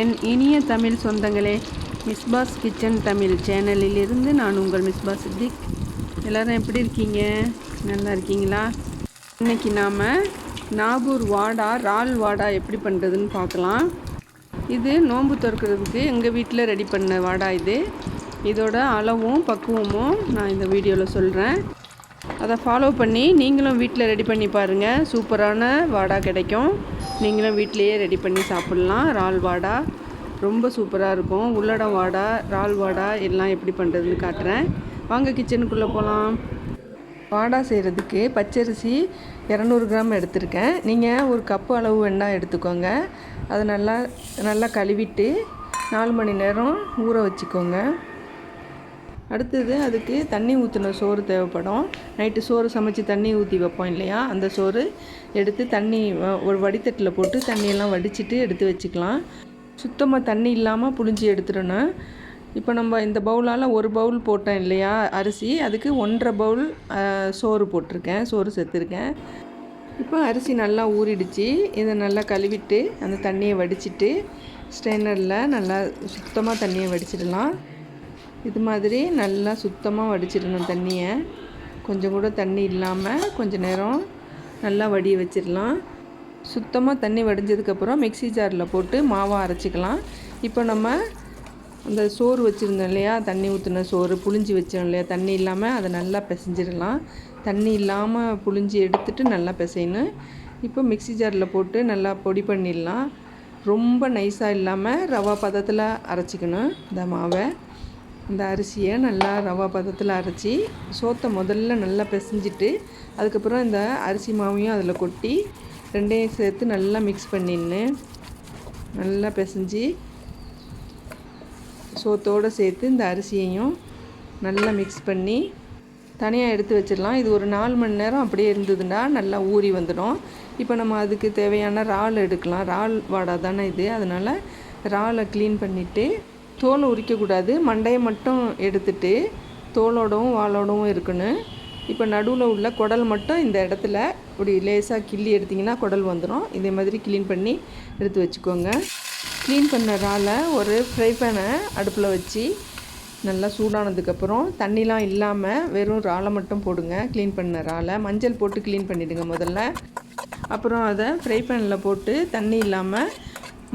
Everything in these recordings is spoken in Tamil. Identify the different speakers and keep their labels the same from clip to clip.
Speaker 1: என் இனிய தமிழ் சொந்தங்களே மிஸ்பாஸ் கிச்சன் தமிழ் சேனலில் இருந்து நான் உங்கள் மிஸ்பா சித்திக் எல்லோரும் எப்படி இருக்கீங்க நல்லா இருக்கீங்களா இன்றைக்கி நாம் நாகூர் வாடா ரால் வாடா எப்படி பண்ணுறதுன்னு பார்க்கலாம் இது நோன்பு திறக்கிறதுக்கு எங்கள் வீட்டில் ரெடி பண்ண வாடா இது இதோட அளவும் பக்குவமும் நான் இந்த வீடியோவில் சொல்கிறேன் அதை ஃபாலோ பண்ணி நீங்களும் வீட்டில் ரெடி பண்ணி பாருங்கள் சூப்பரான வாடா கிடைக்கும் நீங்களும் வீட்லேயே ரெடி பண்ணி சாப்பிட்லாம் இறால் வாடா ரொம்ப சூப்பராக இருக்கும் உள்ளடம் வாடா இறால் வாடா எல்லாம் எப்படி பண்ணுறதுன்னு காட்டுறேன் வாங்க கிச்சனுக்குள்ளே போகலாம் வாடா செய்கிறதுக்கு பச்சரிசி இரநூறு கிராம் எடுத்திருக்கேன் நீங்கள் ஒரு கப்பு அளவு வேண்டாம் எடுத்துக்கோங்க அதை நல்லா நல்லா கழுவிட்டு நாலு மணி நேரம் ஊற வச்சுக்கோங்க அடுத்தது அதுக்கு தண்ணி ஊற்றின சோறு தேவைப்படும் நைட்டு சோறு சமைச்சு தண்ணி ஊற்றி வைப்போம் இல்லையா அந்த சோறு எடுத்து தண்ணி ஒரு வடித்தட்டில் போட்டு தண்ணியெல்லாம் வடிச்சிட்டு எடுத்து வச்சுக்கலாம் சுத்தமாக தண்ணி இல்லாமல் புளிஞ்சி எடுத்துடணும் இப்போ நம்ம இந்த பவுலால் ஒரு பவுல் போட்டோம் இல்லையா அரிசி அதுக்கு ஒன்றரை பவுல் சோறு போட்டிருக்கேன் சோறு செத்துருக்கேன் இப்போ அரிசி நல்லா ஊறிடுச்சு இதை நல்லா கழுவிட்டு அந்த தண்ணியை வடிச்சிட்டு ஸ்ட்ரெயினரில் நல்லா சுத்தமாக தண்ணியை வடிச்சிடலாம் இது மாதிரி நல்லா சுத்தமாக வடிச்சிடணும் தண்ணியை கொஞ்சம் கூட தண்ணி இல்லாமல் கொஞ்சம் நேரம் நல்லா வடிய வச்சிடலாம் சுத்தமாக தண்ணி வடிஞ்சதுக்கப்புறம் மிக்சி ஜாரில் போட்டு மாவை அரைச்சிக்கலாம் இப்போ நம்ம அந்த சோறு வச்சுருந்தோம் இல்லையா தண்ணி ஊற்றின சோறு புளிஞ்சி வச்சோம் இல்லையா தண்ணி இல்லாமல் அதை நல்லா பிசைஞ்சிடலாம் தண்ணி இல்லாமல் புளிஞ்சி எடுத்துட்டு நல்லா பிசையணும் இப்போ மிக்சி ஜாரில் போட்டு நல்லா பொடி பண்ணிடலாம் ரொம்ப நைஸாக இல்லாமல் ரவா பதத்தில் அரைச்சிக்கணும் இந்த மாவை இந்த அரிசியை நல்லா ரவா பதத்தில் அரைச்சி சோத்தை முதல்ல நல்லா பிசைஞ்சிட்டு அதுக்கப்புறம் இந்த அரிசி மாவையும் அதில் கொட்டி ரெண்டையும் சேர்த்து நல்லா மிக்ஸ் பண்ணின்னு நல்லா பிசைஞ்சி சோத்தோடு சேர்த்து இந்த அரிசியையும் நல்லா மிக்ஸ் பண்ணி தனியாக எடுத்து வச்சிடலாம் இது ஒரு நாலு மணி நேரம் அப்படியே இருந்ததுன்னா நல்லா ஊறி வந்துடும் இப்போ நம்ம அதுக்கு தேவையான இறால் எடுக்கலாம் இறால் வாடா தானே இது அதனால் இறாலை க்ளீன் பண்ணிவிட்டு தோல் உரிக்கக்கூடாது மண்டையை மட்டும் எடுத்துட்டு தோலோடவும் வாலோடவும் இருக்கணும் இப்போ நடுவில் உள்ள குடல் மட்டும் இந்த இடத்துல இப்படி லேசாக கிள்ளி எடுத்திங்கன்னா குடல் வந்துடும் இதே மாதிரி க்ளீன் பண்ணி எடுத்து வச்சுக்கோங்க க்ளீன் பண்ண ஒரு ஃப்ரை பேனை அடுப்பில் வச்சு நல்லா சூடானதுக்கப்புறம் தண்ணிலாம் இல்லாமல் வெறும் ராலை மட்டும் போடுங்க க்ளீன் பண்ண ராலை மஞ்சள் போட்டு க்ளீன் பண்ணிவிடுங்க முதல்ல அப்புறம் அதை ஃப்ரை பேனில் போட்டு தண்ணி இல்லாமல்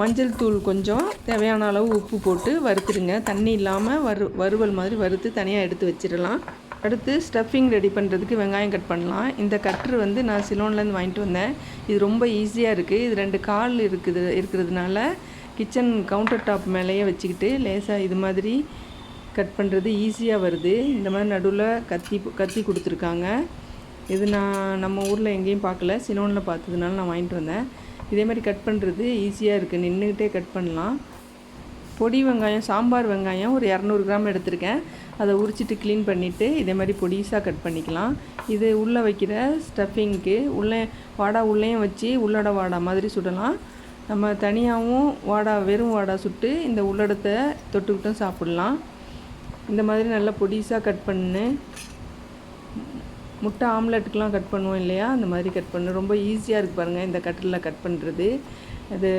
Speaker 1: மஞ்சள் தூள் கொஞ்சம் தேவையான அளவு உப்பு போட்டு வறுத்துடுங்க தண்ணி இல்லாமல் வறு வறுவல் மாதிரி வறுத்து தனியாக எடுத்து வச்சிடலாம் அடுத்து ஸ்டஃபிங் ரெடி பண்ணுறதுக்கு வெங்காயம் கட் பண்ணலாம் இந்த கட்ரு வந்து நான் சிலோன்லேருந்து வாங்கிட்டு வந்தேன் இது ரொம்ப ஈஸியாக இருக்குது இது ரெண்டு கால் இருக்குது இருக்கிறதுனால கிச்சன் கவுண்டர் டாப் மேலேயே வச்சுக்கிட்டு லேசாக இது மாதிரி கட் பண்ணுறது ஈஸியாக வருது இந்த மாதிரி நடுவில் கத்தி கத்தி கொடுத்துருக்காங்க இது நான் நம்ம ஊரில் எங்கேயும் பார்க்கல சிலோனில் பார்த்ததுனால நான் வாங்கிட்டு வந்தேன் இதே மாதிரி கட் பண்ணுறது ஈஸியாக இருக்குது நின்றுக்கிட்டே கட் பண்ணலாம் பொடி வெங்காயம் சாம்பார் வெங்காயம் ஒரு இரநூறு கிராம் எடுத்திருக்கேன் அதை உரிச்சிட்டு க்ளீன் பண்ணிவிட்டு இதே மாதிரி பொடிசாக கட் பண்ணிக்கலாம் இது உள்ளே வைக்கிற ஸ்டஃபிங்க்கு உள்ளே வாடா உள்ளேயும் வச்சு உள்ளட வாடா மாதிரி சுடலாம் நம்ம தனியாகவும் வாடா வெறும் வாடா சுட்டு இந்த உள்ளடத்தை தொட்டுக்கிட்டும் சாப்பிட்லாம் இந்த மாதிரி நல்லா பொடிசாக கட் பண்ணு முட்டை ஆம்லெட்டுக்கெலாம் கட் பண்ணுவோம் இல்லையா அந்த மாதிரி கட் பண்ணு ரொம்ப ஈஸியாக இருக்குது பாருங்கள் இந்த கட்டரில் கட் பண்ணுறது அது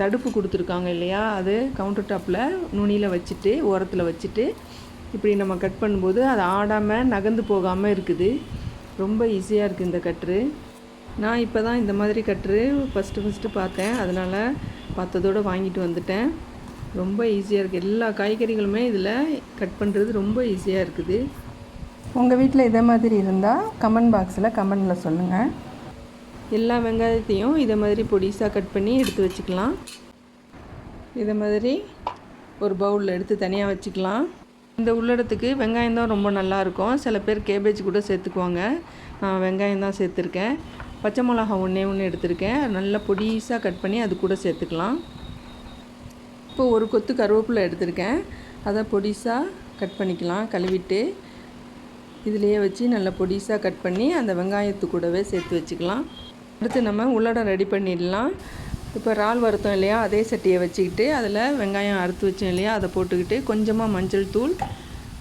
Speaker 1: தடுப்பு கொடுத்துருக்காங்க இல்லையா அது கவுண்டர் டாப்பில் நுனியில் வச்சுட்டு ஓரத்தில் வச்சுட்டு இப்படி நம்ம கட் பண்ணும்போது அது ஆடாமல் நகர்ந்து போகாமல் இருக்குது ரொம்ப ஈஸியாக இருக்குது இந்த கட்ரு நான் இப்போ தான் இந்த மாதிரி கட்ரு ஃபஸ்ட்டு ஃபஸ்ட்டு பார்த்தேன் அதனால் பார்த்ததோடு வாங்கிட்டு வந்துட்டேன் ரொம்ப ஈஸியாக இருக்குது எல்லா காய்கறிகளுமே இதில் கட் பண்ணுறது ரொம்ப ஈஸியாக இருக்குது உங்கள் வீட்டில் இதே மாதிரி இருந்தால் கமெண்ட் பாக்ஸில் கமெண்டில் சொல்லுங்கள் எல்லா வெங்காயத்தையும் இதை மாதிரி பொடிசாக கட் பண்ணி எடுத்து வச்சுக்கலாம் இதை மாதிரி ஒரு பவுலில் எடுத்து தனியாக வச்சுக்கலாம் இந்த உள்ளடத்துக்கு வெங்காயம் தான் ரொம்ப நல்லாயிருக்கும் சில பேர் கேபேஜ் கூட சேர்த்துக்குவாங்க நான் வெங்காயம் தான் சேர்த்துருக்கேன் பச்சை மிளகா ஒன்றே ஒன்று எடுத்திருக்கேன் நல்லா பொடிசாக கட் பண்ணி அது கூட சேர்த்துக்கலாம் இப்போ ஒரு கொத்து கருவேப்பிலை எடுத்திருக்கேன் அதை பொடிசாக கட் பண்ணிக்கலாம் கழுவிட்டு இதிலையே வச்சு நல்லா பொடிசாக கட் பண்ணி அந்த வெங்காயத்து கூடவே சேர்த்து வச்சுக்கலாம் அடுத்து நம்ம உள்ளடம் ரெடி பண்ணிடலாம் இப்போ இறால் வருத்தம் இல்லையா அதே சட்டியை வச்சுக்கிட்டு அதில் வெங்காயம் அறுத்து வச்சோம் இல்லையா அதை போட்டுக்கிட்டு கொஞ்சமாக மஞ்சள் தூள்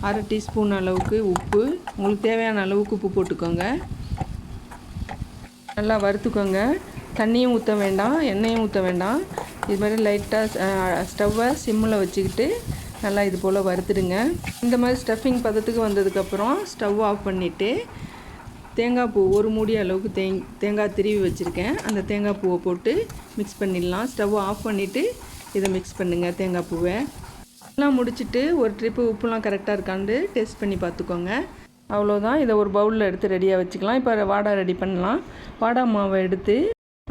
Speaker 1: அரை டீஸ்பூன் அளவுக்கு உப்பு உங்களுக்கு தேவையான அளவுக்கு உப்பு போட்டுக்கோங்க நல்லா வறுத்துக்கோங்க தண்ணியும் ஊற்ற வேண்டாம் எண்ணெயும் ஊற்ற வேண்டாம் இது மாதிரி லைட்டாக ஸ்டவ்வை சிம்மில் வச்சுக்கிட்டு நல்லா இது போல் வறுத்துடுங்க இந்த மாதிரி ஸ்டஃபிங் பதத்துக்கு வந்ததுக்கப்புறம் ஸ்டவ் ஆஃப் பண்ணிவிட்டு தேங்காய் பூ ஒரு மூடி அளவுக்கு தேங் தேங்காய் திருவி வச்சுருக்கேன் அந்த தேங்காய் பூவை போட்டு மிக்ஸ் பண்ணிடலாம் ஸ்டவ் ஆஃப் பண்ணிவிட்டு இதை மிக்ஸ் பண்ணுங்கள் தேங்காய் பூவை எல்லாம் முடிச்சுட்டு ஒரு ட்ரிப்பு உப்புலாம் கரெக்டாக இருக்கான்னு டேஸ்ட் பண்ணி பார்த்துக்கோங்க அவ்வளோதான் இதை ஒரு பவுலில் எடுத்து ரெடியாக வச்சுக்கலாம் இப்போ வாடா ரெடி பண்ணலாம் வாடா மாவை எடுத்து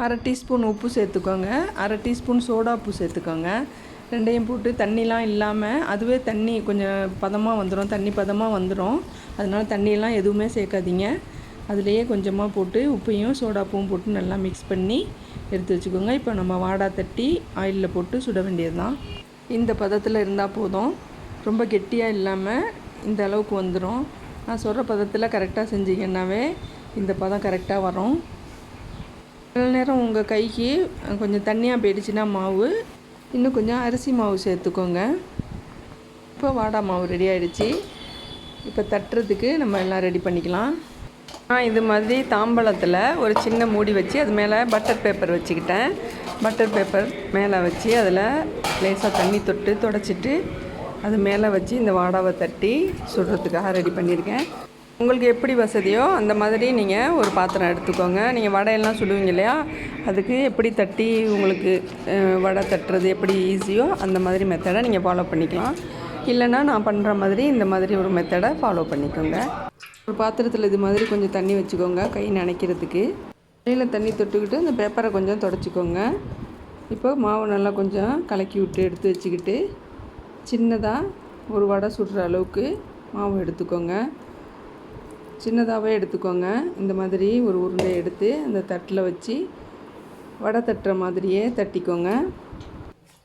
Speaker 1: அரை டீஸ்பூன் உப்பு சேர்த்துக்கோங்க அரை டீஸ்பூன் பூ சேர்த்துக்கோங்க ரெண்டையும் போட்டு தண்ணிலாம் இல்லாமல் அதுவே தண்ணி கொஞ்சம் பதமாக வந்துடும் தண்ணி பதமாக வந்துடும் அதனால் தண்ணியெல்லாம் எதுவுமே சேர்க்காதீங்க அதுலேயே கொஞ்சமாக போட்டு உப்பையும் சோடாப்பும் போட்டு நல்லா மிக்ஸ் பண்ணி எடுத்து வச்சுக்கோங்க இப்போ நம்ம வாடா தட்டி ஆயிலில் போட்டு சுட வேண்டியது தான் இந்த பதத்தில் இருந்தால் போதும் ரொம்ப கெட்டியாக இல்லாமல் இந்த அளவுக்கு வந்துடும் நான் சொல்கிற பதத்தில் கரெக்டாக செஞ்சிங்கன்னாவே இந்த பதம் கரெக்டாக வரும் சில நேரம் உங்கள் கைக்கு கொஞ்சம் தண்ணியாக போயிடுச்சுன்னா மாவு இன்னும் கொஞ்சம் அரிசி மாவு சேர்த்துக்கோங்க இப்போ வாடா மாவு ரெடி ஆகிடுச்சி இப்போ தட்டுறதுக்கு நம்ம எல்லாம் ரெடி பண்ணிக்கலாம் நான் இது மாதிரி தாம்பழத்தில் ஒரு சின்ன மூடி வச்சு அது மேலே பட்டர் பேப்பர் வச்சுக்கிட்டேன் பட்டர் பேப்பர் மேலே வச்சு அதில் லேசாக தண்ணி தொட்டு தொடச்சிட்டு அது மேலே வச்சு இந்த வாடாவை தட்டி சுடுறதுக்காக ரெடி பண்ணியிருக்கேன் உங்களுக்கு எப்படி வசதியோ அந்த மாதிரி நீங்கள் ஒரு பாத்திரம் எடுத்துக்கோங்க நீங்கள் வடையெல்லாம் சொல்லுவீங்க இல்லையா அதுக்கு எப்படி தட்டி உங்களுக்கு வடை தட்டுறது எப்படி ஈஸியோ அந்த மாதிரி மெத்தடை நீங்கள் ஃபாலோ பண்ணிக்கலாம் இல்லைனா நான் பண்ணுற மாதிரி இந்த மாதிரி ஒரு மெத்தடை ஃபாலோ பண்ணிக்கோங்க ஒரு பாத்திரத்தில் இது மாதிரி கொஞ்சம் தண்ணி வச்சுக்கோங்க கை நனைக்கிறதுக்கு கையில் தண்ணி தொட்டுக்கிட்டு அந்த பேப்பரை கொஞ்சம் தொடச்சிக்கோங்க இப்போ மாவு நல்லா கொஞ்சம் கலக்கி விட்டு எடுத்து வச்சுக்கிட்டு சின்னதாக ஒரு வடை சுடுற அளவுக்கு மாவு எடுத்துக்கோங்க சின்னதாகவே எடுத்துக்கோங்க இந்த மாதிரி ஒரு உருண்டை எடுத்து அந்த தட்டில் வச்சு வடை தட்டுற மாதிரியே தட்டிக்கோங்க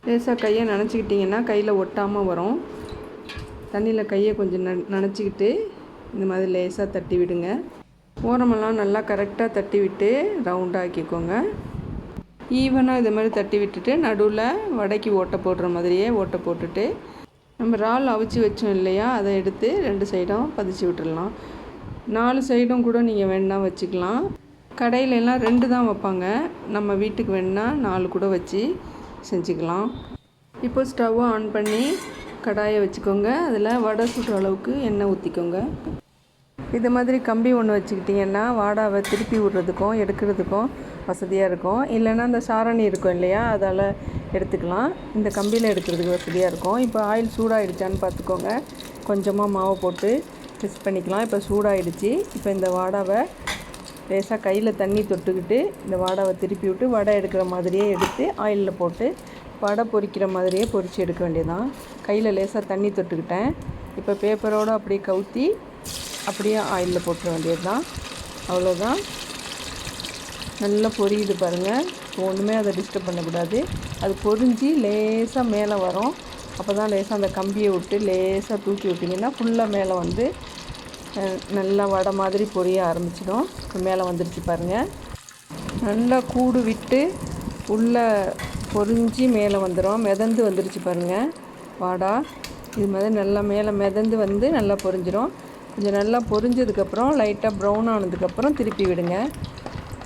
Speaker 1: லேசாக கையை நினச்சிக்கிட்டிங்கன்னா கையில் ஒட்டாமல் வரும் தண்ணியில் கையை கொஞ்சம் ந நினச்சிக்கிட்டு இந்த மாதிரி லேசாக தட்டி விடுங்க ஓரமெல்லாம் நல்லா கரெக்டாக தட்டி விட்டு ரவுண்டாக்கிக்கோங்க ஈவனாக இது மாதிரி தட்டி விட்டுட்டு நடுவில் வடைக்கு ஓட்டை போடுற மாதிரியே ஓட்டை போட்டுட்டு நம்ம இறால் அவிச்சு வச்சோம் இல்லையா அதை எடுத்து ரெண்டு சைடும் பதிச்சு விட்டுடலாம் நாலு சைடும் கூட நீங்கள் வேணால் வச்சுக்கலாம் கடையிலெல்லாம் ரெண்டு தான் வைப்பாங்க நம்ம வீட்டுக்கு வேணால் நாலு கூட வச்சு செஞ்சுக்கலாம் இப்போ ஸ்டவ் ஆன் பண்ணி கடாயை வச்சுக்கோங்க அதில் வடை சுடுற அளவுக்கு எண்ணெய் ஊற்றிக்கோங்க இது மாதிரி கம்பி ஒன்று வச்சுக்கிட்டிங்கன்னா வாடாவை திருப்பி விடுறதுக்கும் எடுக்கிறதுக்கும் வசதியாக இருக்கும் இல்லைன்னா அந்த சாரணி இருக்கும் இல்லையா அதால் எடுத்துக்கலாம் இந்த கம்பியில் எடுக்கிறதுக்கு வசதியாக இருக்கும் இப்போ ஆயில் சூடாகிடுச்சான்னு பார்த்துக்கோங்க கொஞ்சமாக மாவை போட்டு டெஸ்ட் பண்ணிக்கலாம் இப்போ சூடாயிடுச்சு இப்போ இந்த வாடாவை லேசாக கையில் தண்ணி தொட்டுக்கிட்டு இந்த வாடாவை திருப்பி விட்டு வடை எடுக்கிற மாதிரியே எடுத்து ஆயிலில் போட்டு வடை பொறிக்கிற மாதிரியே பொறிச்சு எடுக்க வேண்டியதான் கையில் லேசாக தண்ணி தொட்டுக்கிட்டேன் இப்போ பேப்பரோடு அப்படியே கவுத்தி அப்படியே ஆயிலில் போட்டுற வேண்டியது தான் அவ்வளோதான் நல்லா பொரியுது பாருங்கள் ஒன்றுமே அதை டிஸ்டர்ப் பண்ணக்கூடாது அது பொறிஞ்சு லேசாக மேலே வரும் அப்போ தான் லேசாக அந்த கம்பியை விட்டு லேசாக தூக்கி விட்டிங்கன்னா ஃபுல்லாக மேலே வந்து நல்லா வடை மாதிரி பொரிய ஆரம்பிச்சிடும் இப்போ மேலே வந்துடுச்சு பாருங்கள் நல்லா கூடு விட்டு உள்ளே பொறிஞ்சி மேலே வந்துடும் மிதந்து வந்துடுச்சு பாருங்கள் வாடா இது மாதிரி நல்லா மேலே மிதந்து வந்து நல்லா பொரிஞ்சிடும் கொஞ்சம் நல்லா பொரிஞ்சதுக்கப்புறம் லைட்டாக ப்ரௌன் ஆனதுக்கப்புறம் திருப்பி விடுங்க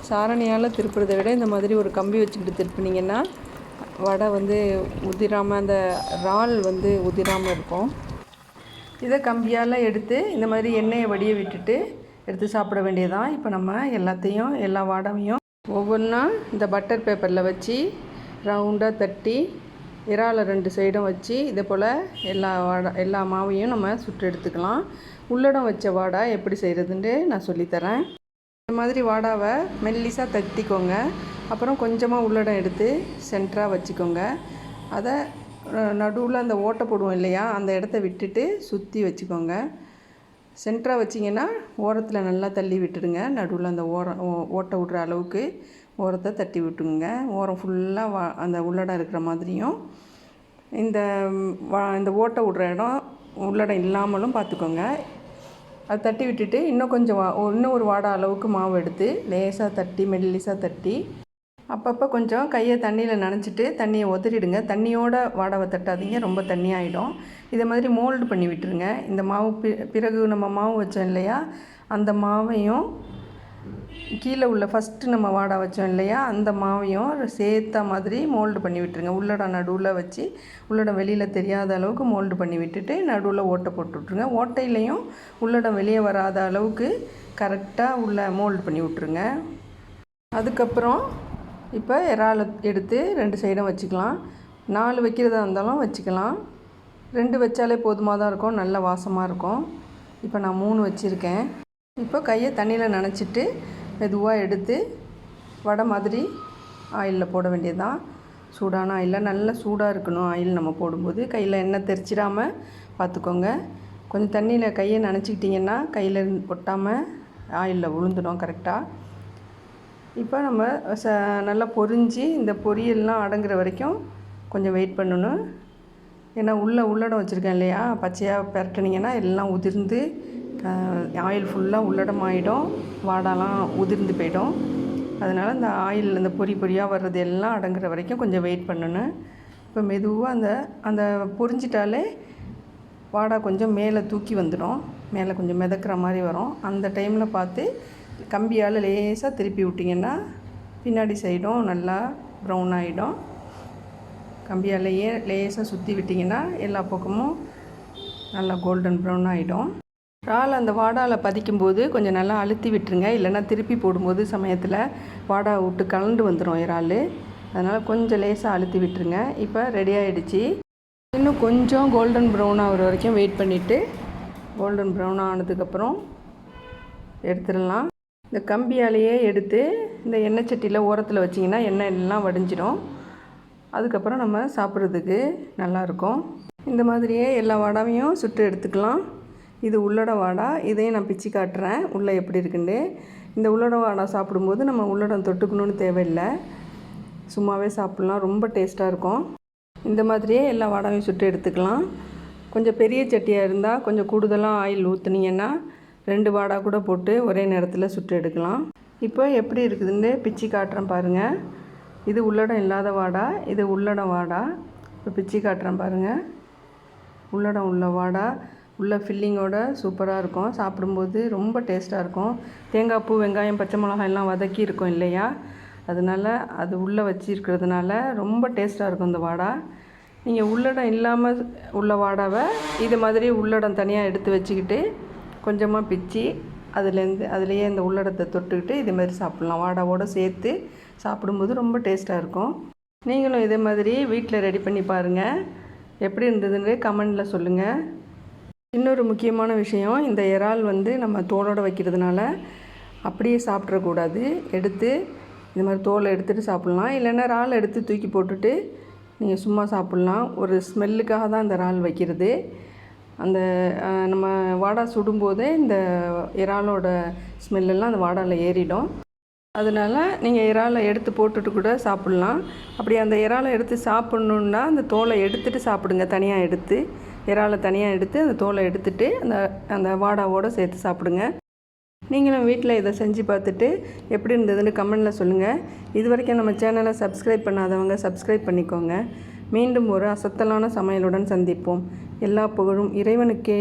Speaker 1: சாரணியால் திருப்புறதை விட இந்த மாதிரி ஒரு கம்பி வச்சுக்கிட்டு திருப்பினீங்கன்னா வடை வந்து உதிராமல் அந்த இறால் வந்து உதிராமல் இருக்கும் இதை கம்பியால் எடுத்து இந்த மாதிரி எண்ணெயை வடிய விட்டுட்டு எடுத்து சாப்பிட வேண்டியதான் இப்போ நம்ம எல்லாத்தையும் எல்லா வாடகையும் ஒவ்வொன்றா இந்த பட்டர் பேப்பரில் வச்சு ரவுண்டாக தட்டி இறால ரெண்டு சைடும் வச்சு இதே போல் எல்லா வாடை எல்லா மாவையும் நம்ம சுட்டு எடுத்துக்கலாம் உள்ளடம் வச்ச வாடா எப்படி செய்கிறதுன்ட்டு நான் சொல்லித்தரேன் இந்த மாதிரி வாடாவை மெல்லிசாக தட்டிக்கோங்க அப்புறம் கொஞ்சமாக உள்ளடம் எடுத்து சென்டராக வச்சுக்கோங்க அதை நடுவில் அந்த ஓட்டை போடுவோம் இல்லையா அந்த இடத்த விட்டுட்டு சுற்றி வச்சுக்கோங்க சென்டராக வச்சிங்கன்னா ஓரத்தில் நல்லா தள்ளி விட்டுடுங்க நடுவில் அந்த ஓரம் ஓட்டை விட்ற அளவுக்கு ஓரத்தை தட்டி விட்டுங்க ஓரம் ஃபுல்லாக வா அந்த உள்ளடம் இருக்கிற மாதிரியும் இந்த வா இந்த ஓட்டை விட்ற இடம் உள்ளடம் இல்லாமலும் பார்த்துக்கோங்க அதை தட்டி விட்டுட்டு இன்னும் கொஞ்சம் வா இன்னும் ஒரு வாடை அளவுக்கு மாவு எடுத்து லேசாக தட்டி மெல்லிசாக தட்டி அப்பப்போ கொஞ்சம் கையை தண்ணியில் நனைச்சிட்டு தண்ணியை ஒதறிடுங்க தண்ணியோட வாடவை தட்டாதீங்க ரொம்ப தண்ணியாகிடும் இதே மாதிரி மோல்டு பண்ணி விட்டுருங்க இந்த மாவு பிறகு நம்ம மாவு வச்சோம் இல்லையா அந்த மாவையும் கீழே உள்ள ஃபஸ்ட்டு நம்ம வாடா வச்சோம் இல்லையா அந்த மாவையும் சேர்த்த மாதிரி மோல்டு பண்ணி விட்டுருங்க உள்ளட நடுவில் வச்சு உள்ளடம் வெளியில் தெரியாத அளவுக்கு மோல்டு பண்ணி விட்டுட்டு நடுவில் ஓட்டை போட்டு விட்ருங்க ஓட்டையிலையும் உள்ளடம் வெளியே வராத அளவுக்கு கரெக்டாக உள்ள மோல்டு பண்ணி விட்ருங்க அதுக்கப்புறம் இப்போ இறால் எடுத்து ரெண்டு சைடும் வச்சுக்கலாம் நாலு வைக்கிறதா இருந்தாலும் வச்சுக்கலாம் ரெண்டு வச்சாலே போதுமாக தான் இருக்கும் நல்ல வாசமாக இருக்கும் இப்போ நான் மூணு வச்சுருக்கேன் இப்போ கையை தண்ணியில் நனைச்சிட்டு மெதுவாக எடுத்து வடை மாதிரி ஆயிலில் போட வேண்டியதுதான் சூடான ஆயிலில் நல்ல சூடாக இருக்கணும் ஆயில் நம்ம போடும்போது கையில் எண்ணெய் தெரிச்சிடாமல் பார்த்துக்கோங்க கொஞ்சம் தண்ணியில் கையை நனைச்சிக்கிட்டிங்கன்னா கையில் ஒட்டாமல் ஆயிலில் விழுந்துடும் கரெக்டாக இப்போ நம்ம ச நல்லா பொரிஞ்சு இந்த பொரியல்லாம் அடங்குற வரைக்கும் கொஞ்சம் வெயிட் பண்ணணும் ஏன்னா உள்ளே உள்ளடம் வச்சுருக்கேன் இல்லையா பச்சையாக பரட்டினீங்கன்னா எல்லாம் உதிர்ந்து ஆயில் ஃபுல்லாக உள்ளடம் ஆகிடும் வாடாலாம் உதிர்ந்து போயிடும் அதனால் இந்த ஆயில் இந்த பொறி பொரியாக வர்றது எல்லாம் அடங்குற வரைக்கும் கொஞ்சம் வெயிட் பண்ணணும் இப்போ மெதுவாக அந்த அந்த பொரிஞ்சிட்டாலே வாடா கொஞ்சம் மேலே தூக்கி வந்துடும் மேலே கொஞ்சம் மிதக்கிற மாதிரி வரும் அந்த டைமில் பார்த்து கம்பியால் லேசாக திருப்பி விட்டிங்கன்னா பின்னாடி சைடும் நல்லா ப்ரௌன் ஆகிடும் கம்பியாலேயே லேசாக சுற்றி விட்டிங்கன்னா எல்லா பக்கமும் நல்லா கோல்டன் ப்ரௌன் ஆகிடும் இறால் அந்த வாடாவில் பதிக்கும்போது கொஞ்சம் நல்லா அழுத்தி விட்டுருங்க இல்லைன்னா திருப்பி போடும்போது சமயத்தில் வாடா விட்டு கலண்டு வந்துடும் இறால் அதனால் கொஞ்சம் லேசாக அழுத்தி விட்டுருங்க இப்போ ரெடி ஆகிடுச்சி இன்னும் கொஞ்சம் கோல்டன் ப்ரௌன் ஆகிற வரைக்கும் வெயிட் பண்ணிவிட்டு கோல்டன் ப்ரௌன் ஆனதுக்கப்புறம் எடுத்துடலாம் இந்த கம்பியாலேயே எடுத்து இந்த எண்ணெய் சட்டியில் ஓரத்தில் வச்சிங்கன்னா எண்ணெய் எல்லாம் வடிஞ்சிடும் அதுக்கப்புறம் நம்ம சாப்பிட்றதுக்கு நல்லாயிருக்கும் இந்த மாதிரியே எல்லா வாடாவையும் சுட்டு எடுத்துக்கலாம் இது உள்ளட வாடா இதையும் நான் பிச்சு காட்டுறேன் உள்ளே எப்படி இருக்குன்னு இந்த உள்ளட வாடா சாப்பிடும்போது நம்ம உள்ளடம் தொட்டுக்கணும்னு தேவையில்லை சும்மாவே சாப்பிட்லாம் ரொம்ப டேஸ்ட்டாக இருக்கும் இந்த மாதிரியே எல்லா வாடாவையும் சுட்டு எடுத்துக்கலாம் கொஞ்சம் பெரிய சட்டியாக இருந்தால் கொஞ்சம் கூடுதலாக ஆயில் ஊற்றுனீங்கன்னா ரெண்டு வாடாக கூட போட்டு ஒரே நேரத்தில் சுட்டு எடுக்கலாம் இப்போ எப்படி இருக்குதுன்னு பிச்சு காட்டுறேன் பாருங்கள் இது உள்ளடம் இல்லாத வாடா இது உள்ளடம் வாடா இப்போ பிச்சு காட்டுறேன் பாருங்கள் உள்ளடம் உள்ள வாடா உள்ள ஃபில்லிங்கோட சூப்பராக இருக்கும் சாப்பிடும்போது ரொம்ப டேஸ்ட்டாக இருக்கும் தேங்காய் பூ வெங்காயம் பச்சை மிளகாய் எல்லாம் வதக்கி இருக்கும் இல்லையா அதனால் அது உள்ளே வச்சுருக்கிறதுனால ரொம்ப டேஸ்ட்டாக இருக்கும் இந்த வாடா நீங்கள் உள்ளடம் இல்லாமல் உள்ள வாடாவை இது மாதிரி உள்ளடம் தனியாக எடுத்து வச்சுக்கிட்டு கொஞ்சமாக பிச்சு அதுலேருந்து அதுலேயே இந்த உள்ளடத்தை தொட்டுக்கிட்டு இது மாதிரி சாப்பிட்லாம் வாடாவோட சேர்த்து சாப்பிடும்போது ரொம்ப டேஸ்ட்டாக இருக்கும் நீங்களும் இதே மாதிரி வீட்டில் ரெடி பண்ணி பாருங்கள் எப்படி இருந்ததுன்னு கமெண்டில் சொல்லுங்கள் இன்னொரு முக்கியமான விஷயம் இந்த இறால் வந்து நம்ம தோலோடு வைக்கிறதுனால அப்படியே சாப்பிட்றக்கூடாது எடுத்து இது மாதிரி தோலை எடுத்துகிட்டு சாப்பிட்லாம் இல்லைன்னா இறால் எடுத்து தூக்கி போட்டுட்டு நீங்கள் சும்மா சாப்பிட்லாம் ஒரு ஸ்மெல்லுக்காக தான் இந்த இறால் வைக்கிறது அந்த நம்ம வாடா சுடும்போதே இந்த இறாலோட ஸ்மெல்லெல்லாம் அந்த வாடாவில் ஏறிடும் அதனால் நீங்கள் இறாலை எடுத்து போட்டுட்டு கூட சாப்பிட்லாம் அப்படி அந்த இறாலை எடுத்து சாப்பிட்ணுன்னா அந்த தோலை எடுத்துகிட்டு சாப்பிடுங்க தனியாக எடுத்து இறாலை தனியாக எடுத்து அந்த தோலை எடுத்துகிட்டு அந்த அந்த வாடாவோடு சேர்த்து சாப்பிடுங்க நீங்களும் வீட்டில் இதை செஞ்சு பார்த்துட்டு எப்படி இருந்ததுன்னு கமெண்டில் சொல்லுங்கள் இது வரைக்கும் நம்ம சேனலை சப்ஸ்கிரைப் பண்ணாதவங்க சப்ஸ்கிரைப் பண்ணிக்கோங்க மீண்டும் ஒரு அசத்தலான சமையலுடன் சந்திப்போம் எல்லா புகழும் இறைவனுக்கே